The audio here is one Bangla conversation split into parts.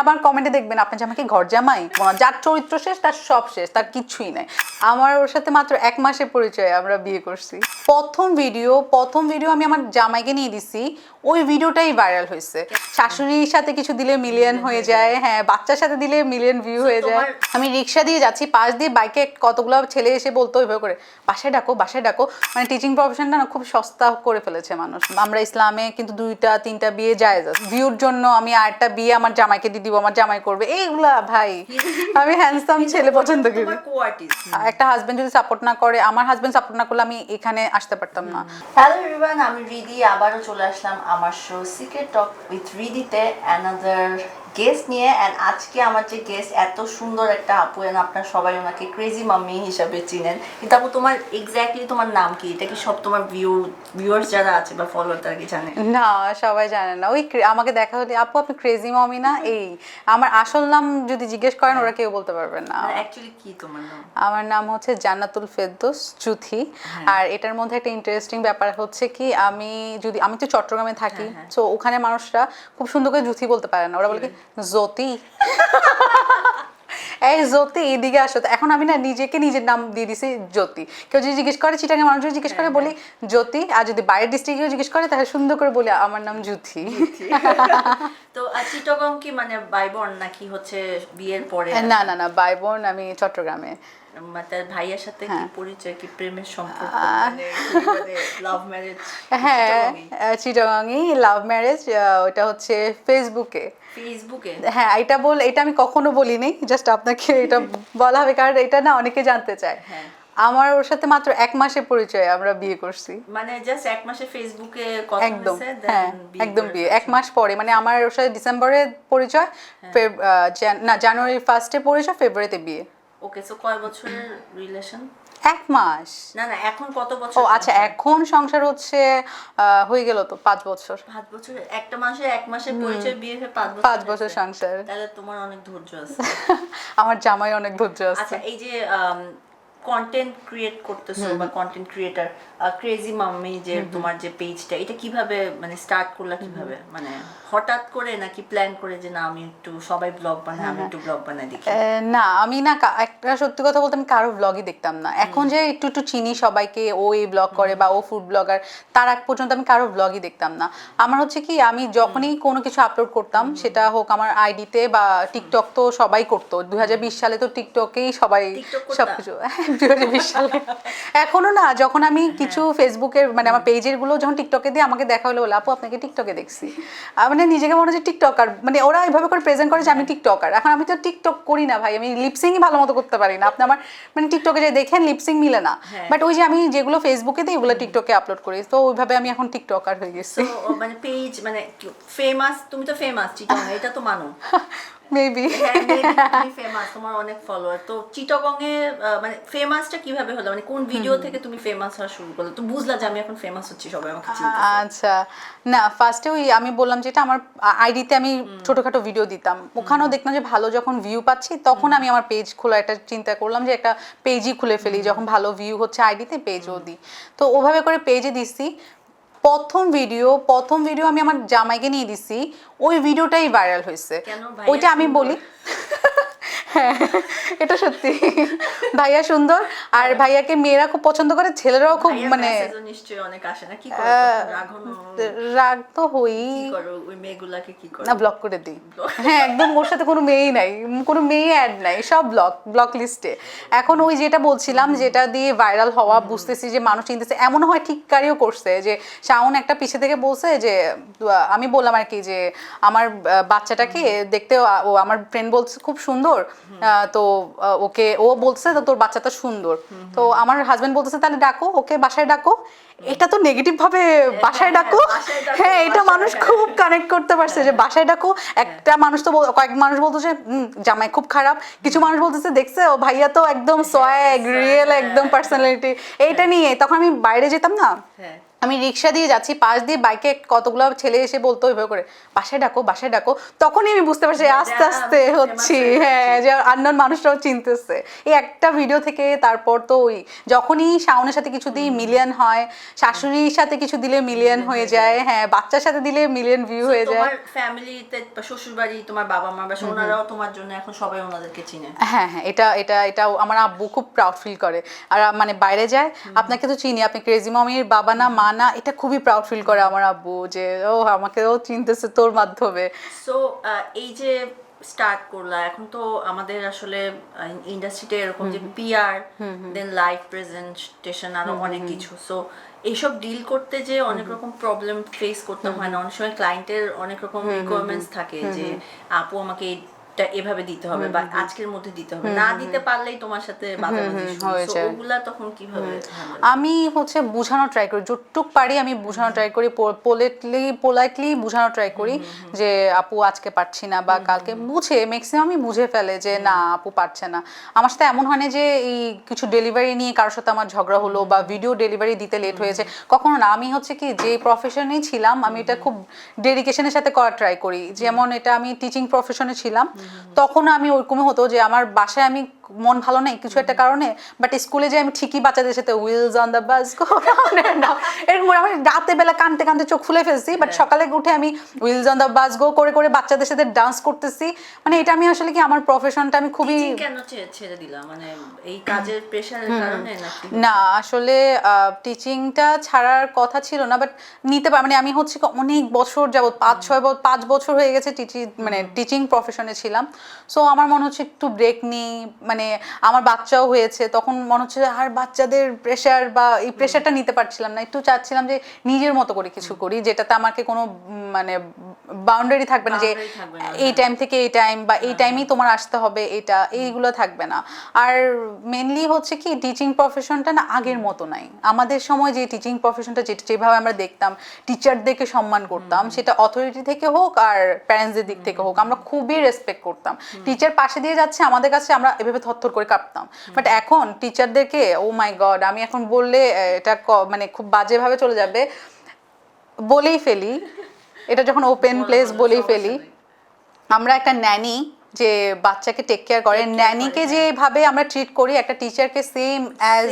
আবার কমেন্টে দেখবেন আপনার জামাই কি ঘর জামাই যার চরিত্র শেষ, তার সব শেষ, তার কিছুই নাই। আমার ওর সাথে মাত্র এক মাসের পরিচয় আমরা বিয়ে করছি। প্রথম ভিডিও প্রথম ভিডিও আমি আমার জামাইকে নিয়ে দিছি, ওই ভিডিওটাই ভাইরাল হয়েছে। শাশুড়ির সাথে কিছু দিলে মিলিয়ন হয়ে যায় হ্যাঁ বাচ্চার সাথে দিলে মিলিয়ন ভিউ হয়ে যায়। আমি রিক্সা দিয়ে যাচ্ছি, পাশ দিয়ে বাইকে কতগুলো ছেলে এসে বলতো ওইভাবে করে, বাসায় ডাকো বাসায় ডাকো। মানে টিচিং প্রফেশনটা না খুব সস্তা করে ফেলেছে মানুষ। আমরা ইসলামে কিন্তু দুইটা, তিনটা বিয়ে যায় ভিউর জন্য আমি আরেকটা বিয়ে আমার জামাইকে দিয়ে দিব আমার জামাই করবে। এইগুলা ভাই আমি হ্যান্ডসাম ছেলে পছন্দ করি। একটা হাজবেন্ড যদি সাপোর্ট না করে আমার হাজবেন্ড সাপোর্ট না করলে আমি এখানে আসতে পারতাম না। হ্যালো এভরিওয়ান আমি রিদি আবারও চলে আসলাম আমার শো সিক্রেট টক উইথ রিদিতে অ্যানাদার গেস্ট নিয়ে অ্যান্ড আজকে আমার যে গেস্ট এত সুন্দর একটা আপু and আপনার সবাই ওনাকে ক্রেজি মাম্মি হিসাবে চিনেন। কিন্তু আপু তোমার এক্স্যাক্টলি তোমার নাম কি? এটা কি সব তোমার ভিউ ভিউয়ার্স যারা আছে বা ফলোয়ার তারা কি জানে? না সবাই জানে না। ওই আমাকে দেখা হলে আপু আপনি ক্রেজি মমি না? এই আমার আসল নাম যদি জিজ্ঞেস করেন ওরা কেউ বলতে পারবেন না। অ্যাকচুয়ালি কি তোমার নাম? আমার নাম হচ্ছে জান্নাতুল ফেরদৌস চুথি। আর এটার মধ্যে একটা ইন্টারেস্টিং ব্যাপার হচ্ছে কি আমি যদি আমি তো চট্টগ্রামে থাকি। তো ওখানে মানুষরা খুব সুন্দর করে জুথি বলতে পারে না। ওরা বলে কি জ্যোতি। এই জ্যোতি এদিকে আসো। এখন আমি না নিজেকে নিজের নাম দিয়ে দিছি জ্যোতি। কেউ যদি জিজ্ঞেস করে চিটাঙ্গে মানুষ জিজ্ঞেস করে বলি জ্যোতি আর যদি বাইরের ডিস্ট্রিক্ট কেউ জিজ্ঞেস করে তাহলে সুন্দর করে বলি আমার নাম জ্যোতি। তো চিটগং কি মানে বাইবর্ন নাকি হচ্ছে বিয়ের পরে? না না না বাই বোন আমি চট্টগ্রামে। তার ভাইয়ের সাথে কি হ্যাঁ। পরিচয় কি প্রেমের সম্পর্ক? লাভ ম্যারেজ হ্যাঁ চিটাগাংই? লাভ ম্যারেজ ওটা হচ্ছে ফেসবুকে ফেসবুকে হ্যাঁ এটা বল এটা আমি কখনো বলিনি জাস্ট আপনাকে এটা বলা হবে কারণ এটা না অনেকে জানতে চায়। হ্যাঁ। আমার ওর সাথে মাত্র এক মাসের পরিচয় আমরা বিয়ে করছি। মানে জাস্ট এক মাসে ফেসবুকে কথা একদম হ্যাঁ একদম বিয়ে এক মাস পরে মানে আমার ওর সাথে ডিসেম্বরে পরিচয় হ্যাঁ। না জানুয়ারি ফার্স্টে পরিচয় ফেব্রুয়ারিতে বিয়ে। ওকে সো কয় বছরের রিলেশন এক মাস। না না এখন কত বছর ও আচ্ছা এখন সংসার হচ্ছে আহ, হয়ে গেল তো পাঁচ বছর। পাঁচ বছর একটা মাসে এক মাসের পরিচয় বিয়ে হয়ে পাঁচ বছর পাঁচ বছর সংসার। তাহলে তোমার অনেক ধৈর্য আছে। আমার জামাই অনেক ধৈর্য আছে। আচ্ছা এই যে কন্টেন্ট ক্রিয়েট করতেছো বা কন্টেন্ট ক্রিয়েটার ক্রেজি মাম্মি যে তোমার যে পেজটা এটা কীভাবে মানে স্টার্ট করলা কীভাবে? মানে হঠাৎ করে নাকি প্ল্যান করে যে না আমি একটু সবাই ব্লগ বানাই আমি একটু ব্লগ বানাই দেখি? না আমি না একটা সত্যি কথা বলতে আমি কারও ব্লগই দেখতাম না। এখন যে একটু একটু চিনি সবাইকে ও এই ব্লগ করে বা ও ফুড ব্লগার তার আগ পর্যন্ত আমি কারও ব্লগই দেখতাম না। আমার হচ্ছে কি আমি যখনই কোনো কিছু আপলোড করতাম সেটা হোক আমার আইডিতে বা টিকটক তো সবাই করতো। দুই হাজার বিশ সালে তো টিকটকেই সবাই? সবকিছু। হাজার এখনও না যখন আমি কিছু ফেসবুকের মানে আমার পেজেরগুলো যখন টিকটকে দিয়ে আমাকে দেখা হলো আপু আপনাকে টিকটকে দেখছি। মানে নিজেকে মনে হচ্ছে টিকটকার মানে ওরা এইভাবে করে প্রেজেন্ট করে যে আমি টিকটকার এখন আমি তো টিকটক করি না ভাই আমি লিপসিংই ভালো মতো করতে পারি না। আপনি আমার মানে টিকটকে যে দেখেন লিপসিং মিলে না। হ্যাঁ। বাট ওই যে আমি যেগুলো ফেসবুকে দিই ওগুলো টিকটকে আপলোড করি। তো ওইভাবে আমি এখন টিকটকার হয়ে গেছি। মানে পেজ মানে ফেমাস তুমি তো ফেমাস এটা তো মানো। মেবি ফেমাস তোমার অনেক ফলোয়ার তো চিটগং এ মানে ফেমাসটা কীভাবে হলো? মানে কোন ভিডিও থেকে তুমি ফেমাস হওয়া শুরু করলে? তো বুঝলা যে আমি এখন ফেমাস হচ্ছি সবাই আমাকে চিনতে আচ্ছা। না ফার্স্টে ওই আমি বললাম যেটা আমার আইডিতে আমি ছোটখাটো ভিডিও দিতাম। ওখানেও দেখলাম যে ভালো যখন ভিউ পাচ্ছি তখন আমি আমার পেজ খোলা একটা চিন্তা করলাম যে একটা পেজই খুলে ফেলি। যখন ভালো ভিউ হচ্ছে আইডিতে পেজও দিই। তো ওভাবে করে পেজে দিচ্ছি প্রথম ভিডিও প্রথম ভিডিও আমি আমার জামাইকে নিয়ে দিছি ওই ভিডিওটাই ভাইরাল হয়েছে। ওইটা আমি বলি হ্যাঁ এটা সত্যি। ভাইয়া সুন্দর আর ভাইয়াকে মেয়েরা খুব পছন্দ করে ছেলেরাও খুব মানে নিশ্চয়ই অনেক আসে না? কি রাগ তো হই ওই মেয়েগুলাকে কি করো না ব্লক করে দিই। হ্যাঁ একদম ওর সাথে কোনো মেয়েই নাই কোনো মেয়ে অ্যাড নাই সব ব্লক ব্লক লিস্টে এখন ওই যেটা বলছিলাম যেটা দিয়ে ভাইরাল হওয়া বুঝতেছি যে মানুষ চিনতেছে এমন হয় ঠিক কারিও করছে যে শাওন একটা পিছে থেকে বলছে যে আমি বললাম আর কি যে আমার বাচ্চাটাকে দেখতে ও আমার ফ্রেন্ড বলছে খুব সুন্দর। তো ওকে ও বলছে তোর বাচ্চাটা সুন্দর। তো আমার হাজবেন্ড বলতেছে তাহলে ডাকো ওকে বাসায় ডাকো। এটা তো নেগেটিভ ভাবে বাসায় ডাকো। হ্যাঁ এটা মানুষ হ্যাঁ। খুব কানেক্ট করতে পারছে যে বাসায় ডাকো। একটা মানুষ তো কয়েক মানুষ বলতেছে "হুম, জামাই খুব খারাপ। কিছু মানুষ বলতেছে দেখছে ও ভাইয়া তো একদম সোয়াগ রিয়েল একদম পার্সোনালিটি এইটা নিয়ে তখন আমি বাইরে যেতাম না। হ্যাঁ। আমি রিক্সা দিয়ে যাচ্ছি পাশ দিয়ে বাইকে কতগুলো ছেলে এসে বলতো ওইভাবে করে বাসায় ডাকো বাসায় ডাকো। তখনই আমি বুঝতে পারছি আস্তে আস্তে হচ্ছি। হ্যাঁ যে আন্নান মানুষরাও চিনতেছে। এই একটা ভিডিও থেকে তারপর তো ওই যখনই শাওনের সাথে কিছু দিই মিলিয়ন হয় শাশুড়ির সাথে কিছু দিলে মিলিয়ন হয়ে যায় হ্যাঁ বাচ্চার সাথে দিলে মিলিয়ন ভিউ হয়ে যায়। তোমার ফ্যামিলিতে শ্বশুর বাড়ি তোমার বাবা মা বা ওনারাও তোমার জন্য এখন সবাই ওনাদেরকে চিনে। হ্যাঁ হ্যাঁ এটা এটা এটাও আমার আব্বু খুব প্রাউড ফিল করে। আর মানে বাইরে যায় আপনাকে তো চিনি আপনি ক্রেজি মমির বাবা না মা না এটা খুবই প্রাউড ফিল করে আমার আব্বু যে ও আমাকেও চিনতেছে তোর মাধ্যমে। সো এই যে স্টার্ট করলা এখন তো আমাদের আসলে ইন্ডাস্ট্রিতে এরকম যে পিআর দেন লাইভ প্রেজেন্টেশন আরও অনেক কিছু। সো এইসব ডিল করতে যে অনেক রকম প্রবলেম ফেস করতে হয় না। অনেক সময় ক্লায়েন্টের অনেক রকম রিকোয়ারমেন্টস থাকে যে আপু আমাকে এটা এভাবে দিতে হবে বা আজকের মধ্যে দিতে হবে। না দিতে পারলেই তোমার সাথে। ওগুলা তখন কীভাবে আমি হচ্ছে বোঝানো ট্রাই করি। যতটুক পারি আমি বোঝানো ট্রাই করি। পোলেটলি পোলাইটলি বোঝানো ট্রাই করি যে আপু আজকে পারছি না বা কালকে বুঝে ম্যাক্সিমামই বুঝে ফেলে যে না আপু পারছে না। আমার সাথে এমন হয় না যে এই কিছু ডেলিভারি নিয়ে কারোর সাথে আমার ঝগড়া হলো বা ভিডিও ডেলিভারি দিতে লেট হয়েছে। কখনো না। আমি হচ্ছে কি যে প্রফেশনেই ছিলাম আমি এটা খুব ডেডিকেশনের সাথে করার ট্রাই করি। যেমন এটা আমি টিচিং প্রফেশনে ছিলাম। তখন আমি ওরকমই হতো যে আমার বাসায় আমি মন ভালো নেই কিছু একটা কারণে বাট স্কুলে যে আমি ঠিকই বাচ্চাদের সাথে উইলস অন দ্য বাস এরকম আমি রাতে বেলা কানতে কানতে চোখ ফুলে ফেলছি বাট সকালে উঠে আমি wheels on the bus go করে করে বাচ্চাদের সাথে ডান্স করতেছি। মানে এটা আমি আসলে কি আমার প্রফেশনটা আমি খুবই কেন ছেড়ে দিলা? মানে এই কাজের প্রেশারের কারণে না আসলে টিচিংটা ছাড়ার কথা ছিল না বাট নিতে পার মানে আমি হচ্ছে অনেক বছর যাবত পাঁচ ছয় বছর পাঁচ বছর হয়ে গেছে টিচিং মানে টিচিং প্রফেশনে ছিলাম। সো আমার মনে হচ্ছে একটু ব্রেক নিই মানে আমার বাচ্চাও হয়েছে তখন মনে হচ্ছে আর বাচ্চাদের প্রেশার বা এই প্রেশারটা নিতে পারছিলাম না। একটু চাচ্ছিলাম যে নিজের মতো করে কিছু করি যেটাতে আমাকে কোনো মানে বাউন্ডারি থাকবে না যে এই টাইম থেকে এই টাইম বা এই টাইমেই তোমার আসতে হবে এটা এইগুলো থাকবে না। আর মেনলি হচ্ছে কি টিচিং প্রফেশনটা না আগের মতো নাই। আমাদের সময় যে টিচিং প্রফেশনটা যেভাবে আমরা দেখতাম টিচারদেরকে সম্মান করতাম সেটা অথরিটি থেকে হোক আর প্যারেন্টসদের দিক থেকে হোক আমরা খুবই রেসপেক্ট করতাম। টিচার পাশে দিয়ে যাচ্ছে আমাদের কাছে আমরা এভাবে থরথর করে কাঁপতাম। বাট এখন টিচারদেরকে ও মাই গড আমি এখন বললে এটা মানে খুব বাজেভাবে চলে যাবে। বলেই ফেলি। এটা যখন ওপেন প্লেস বলেই ফেলি। আমরা একটা ন্যানি যে বাচ্চাকে টেক কেয়ার করে ন্যানিকে যেভাবে আমরা ট্রিট করি একটা টিচারকে সেম অ্যাজ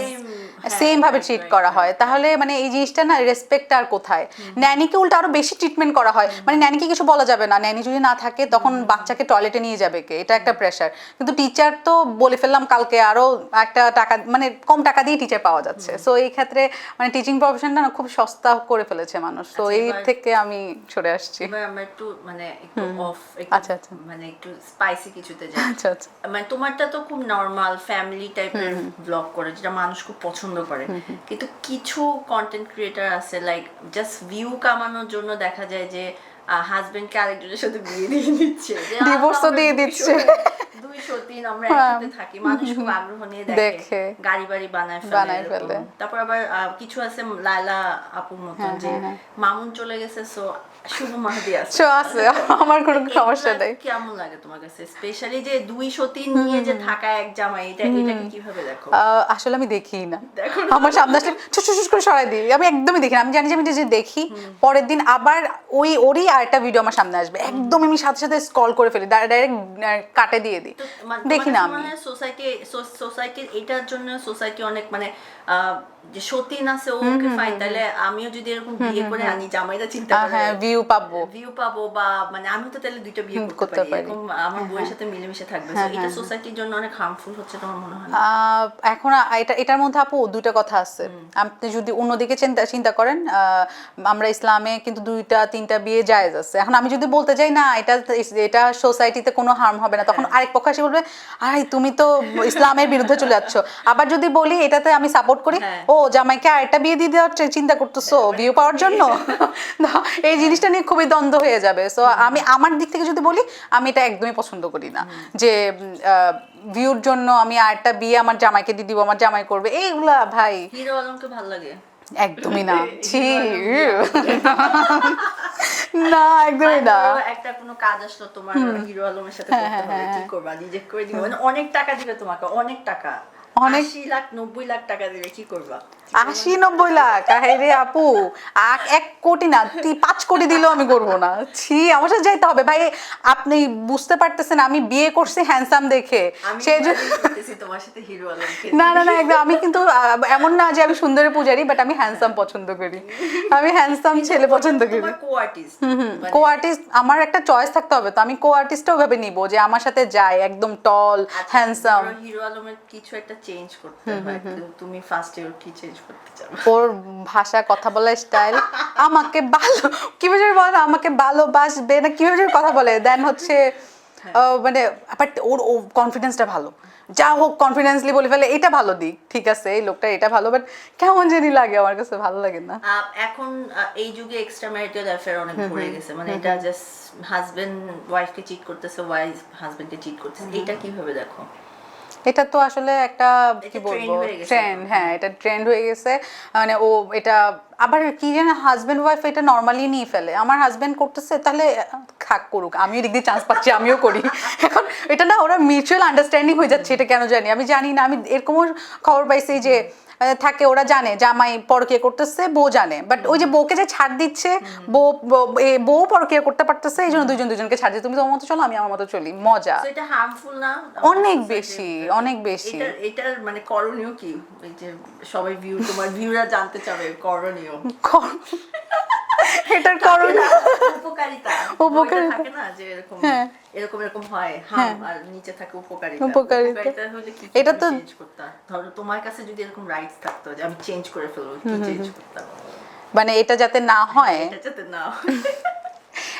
সেম ভাবে ট্রিট করা হয়। তাহলে মানে এই জিনিসটা না রেসপেক্ট আর কোথায়? ন্যানিকে উল্টো আরও বেশি ট্রিটমেন্ট করা হয়। মানে ন্যানিকে কিছু বলা যাবে না। ন্যানি যদি না থাকে তখন বাচ্চাকে টয়লেটে নিয়ে যাবে কে? এটা একটা প্রেশার কিন্তু টিচার তো বলে ফেললাম কালকে আরও একটা টাকা মানে কম টাকা দিয়ে টিচার পাওয়া যাচ্ছে। সো এই ক্ষেত্রে মানে টিচিং প্রফেশনটা না খুব সস্তা করে ফেলেছে মানুষ। তো আচ্ছা, এই থেকে আমি সরে আসছি। আমরা একটু মানে একটু অফ আচ্ছা, আচ্ছা। মানে একটু স্পাইসি কিছুতে যাই। আচ্ছা আচ্ছা। মানে তোমারটা তো খুব নর্মাল ফ্যামিলি টাইপের ব্লগ করে যেটা মানুষ খুব পছন্দ করে কিন্তু কিছু কন্টেন্ট ক্রিয়েটার আছে লাইক জাস্ট ভিউ কামানোর জন্য দেখা যায় যে হাজবেন্ডকে আরেকজনের সাথে বিয়ে দিয়ে দিচ্ছে দিয়ে দিচ্ছে। দুইশো তিন আমরা হ্যাঁ। একসাথে থাকি মানুষ খুব আগ্রহ নিয়ে দেখে। গাড়ি বাড়ি বানায় ফেলে। তারপর আবার কিছু আছে লায়লা আপুর মতন হ্যাঁ, যে হ্যাঁ। মামুন চলে গেছে সো শুভ মাহাদি আছে। আছে আমার কোনো সমস্যা নেই। কেমন লাগে তোমার কাছে? স্পেশালি যে দুই নিয়ে যে থাকা এক জামাই এটা এটাকে কীভাবে দেখো? আসলে আমি দেখি না। আমার সামনে আসলে করে সরাই দিই। আমি একদমই দেখি না। আমি জানি যে আমি দেখি পরের দিন আবার ওই ওরই আরেকটা ভিডিও আমার সামনে আসবে। একদম আমি সাথে সাথে স্ক্রল করে ফেলি। ডাইরেক্ট কাটে দিয়ে দিই। মানে দেখি না আমি। সোসাইটি সোসাইটির এটার জন্য সোসাইটি অনেক মানে যে সতীন আছে ওকে ফাইন তাহলে আমিও যদি এরকম বিয়ে করে আনি জামাইটা চিন্তা করে হ্যাঁ ভিউ পাবো। ভিউ পাবো বা মানে আমি তো তাহলে দুইটা বিয়ে করতে পারি। আমার বউয়ের সাথে মিলেমিশে থাকবে। হ্যাঁ, এটা হ্যাঁ, সোসাইটির জন্য অনেক হার্মফুল হচ্ছে তোমার মনে হয় এখন এটা এটার মধ্যে আপু দুইটা কথা আছে। আপনি যদি অন্যদিকে চিন্তা চিন্তা করেন আমরা ইসলামে কিন্তু দুইটা তিনটা বিয়ে জায়েজ আছে। এখন আমি যদি বলতে যাই না এটা এটা সোসাইটিতে কোনো হার্ম হবে না। তখন হ্যাঁ। আরেক পক্ষ এসে বলবে আরে তুমি তো ইসলামের বিরুদ্ধে চলে যাচ্ছ। আবার যদি বলি এটাতে আমি সাপোর্ট করি হ্যাঁ। ও জামাইকে আরেকটা বিয়ে দিয়ে দেওয়ার চিন্তা করতেছো ভিউ পাওয়ার জন্য? না, এই জিনিসটা নিয়ে খুবই দ্বন্দ্ব হয়ে যাবে। সো আমি আমার দিক থেকে যদি বলি আমি এটা একদমই পছন্দ করি না। যে ভিউর জন্য আমি আরেকটা বিয়ে আমার জামাইকে দিয়ে দিব আমার জামাই করবে এইগুলা ভাই। হিরো আলমকে ভালো লাগে? একদমই না। ছি না একদমই না। একটা কোনো কাজ আসলো তোমার হিরো আলমের সাথে করতে হবে কি করবা রিজেক্ট করে দিবে। মানে অনেক টাকা দিবে তোমাকে অনেক টাকা। অনেক লাখ নব্বই লাখ টাকা দিলে কি করবা? আশি নব্বই লাখ রে আপু এক কোটি না পাঁচ কোটি দিলেও আমি করব না। ছি আমার সাথে যাইতে হবে। ভাই আপনি বুঝতে পারতেছেন আমি বিয়ে করছি হ্যান্ডসাম দেখে। না না না একদম আমি কিন্তু এমন না যে আমি সুন্দরী পূজারি বাট আমি হ্যান্ডসাম পছন্দ করি। আমি হ্যান্ডসাম ছেলে পছন্দ করি। কো আর্টিস্ট আর্টিস্ট আমার একটা চয়েস থাকতে হবে তো আমি কো আর্টিস্টও ভাবে নিব যে আমার সাথে যায় একদম টল হ্যান্ডসাম হিরো আলমের কিছু একটা চেঞ্জ করতে হয় তুমি ফার্স্ট ইয়ার কি চেঞ্জ করতে চাও? ওর ভাষা কথা বলার স্টাইল আমাকে ভালো কীভাবে বলে? আমাকে ভালোবাসবে না কীভাবে কথা বলে। দেন হচ্ছে মানে বাট ওর কনফিডেন্সটা ভালো। যা হোক কনফিডেন্সলি বলে ফেলে এটা ভালো দিক। ঠিক আছে এই লোকটা এটা ভালো বাট কেমন জানি লাগে আমার কাছে ভালো লাগে না। এখন এই যুগে এক্সট্রা ম্যারিটাল অ্যাফেয়ার অনেক ভরে গেছে। মানে এটা জাস্ট হাজবেন্ড ওয়াইফকে চিট করতেছে ওয়াইফ হাজবেন্ডকে চিট করতেছে। এটা কীভাবে দেখো? এটা তো আসলে একটা কি বলব ট্রেন্ড হ্যাঁ এটা ট্রেন্ড হয়ে গেছে। মানে ও এটা আবার কি যেন হাজবেন্ড ওয়াইফ এটা নর্মালি নিয়ে ফেলে। আমার হাজবেন্ড করতেছে তাহলে থাক করুক আমিও দিক দিয়ে চান্স পাচ্ছি আমিও করি। এখন এটা না ওরা মিউচুয়াল আন্ডারস্ট্যান্ডিং হয়ে যাচ্ছে এটা কেন জানি। আমি জানি না আমি এরকমও খবর পাইছি যে থাকে ওরা জানে জামাই পরকিয়া করতেছে বউ জানে। বাট ওই যে বউকে যে ছাড় দিচ্ছে বউ বউ- পরকিয়া করতে পারতেছে এই জন্য দুজন দুজনকে ছাড় দিচ্ছে তুমি তোমার মতো চলো আমি আমার মতো চলি। মজা। এটা হার্মফুল না? অনেক বেশি, অনেক বেশি। এটা এটার মানে করণীয় কি? এই যে সবাই ভিউ তোমার ভিউরা জানতে চাবে করণীয়। কর- এটার কারণ উপকারিতা। উপকারিতা। থাকে না যে এরকম হ্যাঁ। এরকম এরকম হয় হাম আর নিচে থাকে উপকারিতা। উপকারিতা। হলে কি এটা তো- চেঞ্জ করতাম ধরো তোমার কাছে যদি এরকম রাইটস থাকতো যে আমি চেঞ্জ করে ফেলব কি চেঞ্জ করতাম? মানে এটা যাতে না হয় এটা যাতে না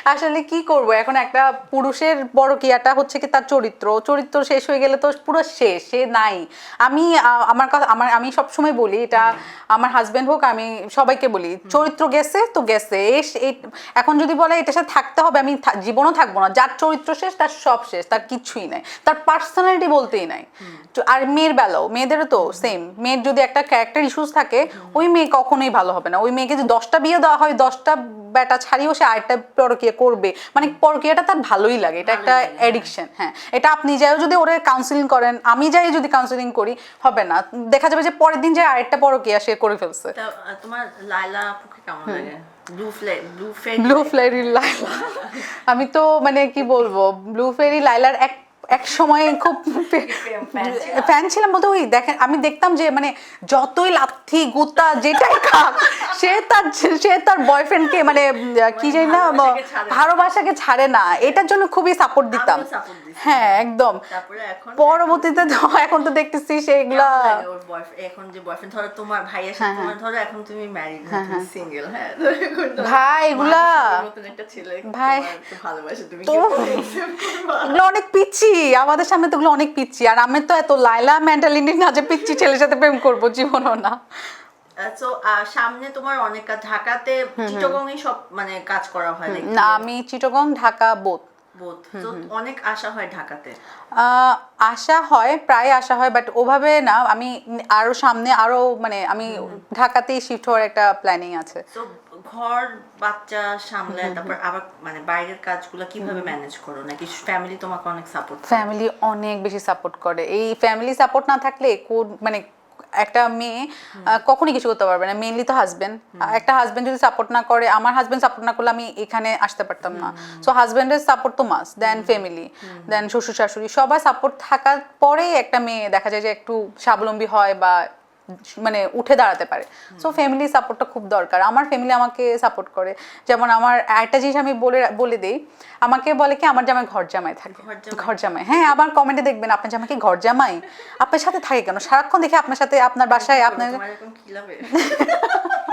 আসলে কি করব? এখন একটা পুরুষের বড় কিয়াটা হচ্ছে কি তার চরিত্র। চরিত্র শেষ হয়ে গেলে তো পুরো শেষ সে নাই। আমি আমার কথা আমার আমি সব সময় বলি এটা আমার হাজবেন্ড হোক আমি সবাইকে বলি চরিত্র গেছে তো গেছে। এস- এখন যদি বলে এটার সাথে থাকতে হবে আমি জীবনও থাকব না। যার চরিত্র শেষ তার সব শেষ তার কিছুই নাই। তার পার্সোনালিটি বলতেই নাই। তো আর মেয়ের বেলাও মেয়েদেরও তো সেম মেয়ের যদি একটা ক্যারেক্টার ইস্যুস থাকে ওই মেয়ে কখনোই ভালো হবে না। ওই মেয়েকে যদি দশটা বিয়ে দেওয়া হয় দশটা বেটা ছাড়িয়েও সে আরেকটা পরকিয়া করবে। মানে পরকিয়াটা তার ভালোই লাগে এটা একটা লাগে, হ্যাঁ। এটা আপনি যাইও যদি ওরে কাউন্সিলিং করেন আমি যাই যদি কাউন্সিলিং করি হবে না। দেখা যাবে যে পরের দিন যায় আরেকটা পরকিয়া সে করে ফেলছে। তোমার লাইলা আপুকে কেমন লাগে? ব্লু ফেরি লাইলা আমি তো মানে কি বলব ব্লু ফেরি লাইলার এক এক সময় খুব ফ্যান ছিলাম। বলতে ওই দেখেন আমি দেখতাম যে মানে যতই লাথি গুতা যেটাই খাক সে তার সে তার বয়ফ্রেন্ডকে মানে কি জানি না ভালোবাসাকে ছাড়ে না। এটার জন্য খুবই সাপোর্ট দিতাম। হ্যাঁ একদম। পরবর্তীতে তো এখন তো দেখতেছি সেগুলা? এখন যে বয়ফ্রেন্ড ধরো তোমার ভাইয়ের সাথে তোমার ধরো এখন তুমি ম্যারিড সিঙ্গেল হ্যাঁ। তো ভাই, এগুলা ভাই, ভালোবাসে তুমি অনেক পিচ্ছি। আমাদের সামনে তো অনেক পিচ্ছি আর আমি তো এত লাইলা মেন্টালিটি না যে পিচ্ছি ছেলের সাথে প্রেম করব জীবনও না। সো সামনে তোমার অনেক ঢাকাতে চিটগং সব মানে কাজ করা হয় না আমি চিটগং ঢাকা বোধ। বোধ। অনেক আশা হয় ঢাকাতে? আশা হয় প্রায় আশা হয় বাট ওভাবে না আমি আরও সামনে আরও মানে আমি ঢাকাতেই শিফট হওয়ার একটা প্ল্যানিং আছে। ঘর বাচ্চা সামলায় তারপর আবার মানে বাইরের কাজগুলো কীভাবে ম্যানেজ করো? নাকি ফ্যামিলি তোমাকে অনেক সাপোর্ট ফ্যামিলি অনেক বেশি সাপোর্ট করে। এই ফ্যামিলি সাপোর্ট না থাকলে কোন- মানে একটা মেয়ে কখনই কিছু করতে পারবে না মেইনলি তো হাজব্যান্ড একটা হাজব্যান্ড যদি সাপোর্ট না করে আমার হাজব্যান্ড সাপোর্ট না করলে আমি এখানে আসতে পারতাম না। সো হাজব্যান্ডের সাপোর্ট তো মাস দেন ফ্যামিলি দেন শ্বশুর শাশুড়ি সবার সাপোর্ট থাকার পরেই একটা মেয়ে দেখা যায় যে একটু স্বাবলম্বী হয় বা মানে উঠে দাঁড়াতে পারে। সো ফ্যামিলি সাপোর্টটা খুব দরকার। আমার ফ্যামিলি আমাকে সাপোর্ট করে। যেমন আমার একটা জিনিস আমি বলে বলে দিই আমাকে বলে কি আমার জামাই ঘর জামাই থাকে। ঘর জামাই? হ্যাঁ আবার কমেন্টে দেখবেন আপনার জামাই কি ঘর জামাই? আপনার সাথে থাকে কেন? সারাক্ষণ দেখে আপনার সাথে আপনার বাসায় আপনার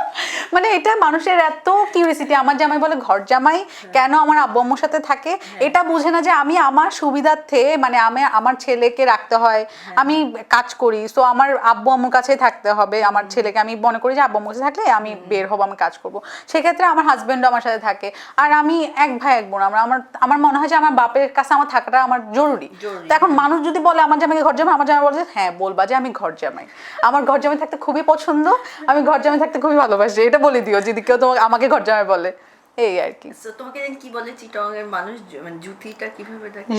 মানে এটা মানুষের এত কিউরিয়াসিটি আমার জামাই বলে ঘর জামাই কেন আমার আব্বু আম্মুর সাথে থাকে? এটা বুঝে না যে আমি আমার সুবিধার্থে মানে আমি আমার ছেলেকে রাখতে হয় আমি কাজ করি সো আমার আব্বু আম্মুর কাছেই থাকতে হবে আমার ছেলেকে আমি মনে করি যে আব্বু আম্মুর কাছে থাকলে আমি বের হব আমি কাজ করব। সেক্ষেত্রে আমার হাজবেন্ডও আমার সাথে থাকে আর আমি এক ভাই এক বোন আমরা আমার আমার মনে হয় যে আমার বাপের কাছে আমার থাকাটা আমার জরুরি। তো এখন মানুষ যদি বলে আমার জামাইকে ঘর জামাই? আমার জামাই বলে হ্যাঁ বলবা যে আমি ঘর জামাই। আমার ঘর জামাই থাকতে খুবই পছন্দ আমি ঘর জামাই থাকতে খুবই ভালোবাসি। এটা বলে দিও যদি কেউ তোমাকে আমাকে ঘর জামাই বলে। এই আর কি। তোমাকে কি বলে চিটং এর মানুষ মানে জুতিটা কীভাবে দেখে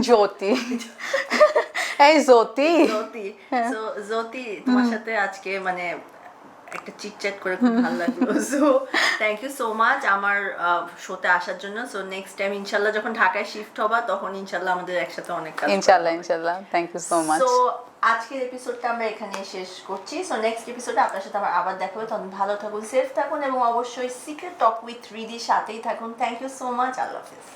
জ্যোতি। এই জ্যোতি। জ্যোতি। হ্যাঁ। জ্যোতি তোমার সাথে আজকে মানে একটা চিটচ্যাট করে খুব ভালো লাগল। So thank you so much আমার শোতে আসার জন্য। সো নেক্সট টাইম ইনশাল্লাহ যখন ঢাকায় শিফট হবা তখন ইনশাল্লাহ আমাদের একসাথে অনেক কাজ ইনশাল্লাহ ইনশাল্লাহ। Thank you so much so আজকের এপিসোডটা আমরা এখানে শেষ করছি। সো নেক্সট এপিসোডে আপনার সাথে আমার আবার দেখা হবে। তখন ভালো থাকুন সেফ থাকুন এবং অবশ্যই সিক্রেট টক উইথ রিদির সাথেই থাকুন। থ্যাংক ইউ সো মাচ আল্লাহ হাফিজ।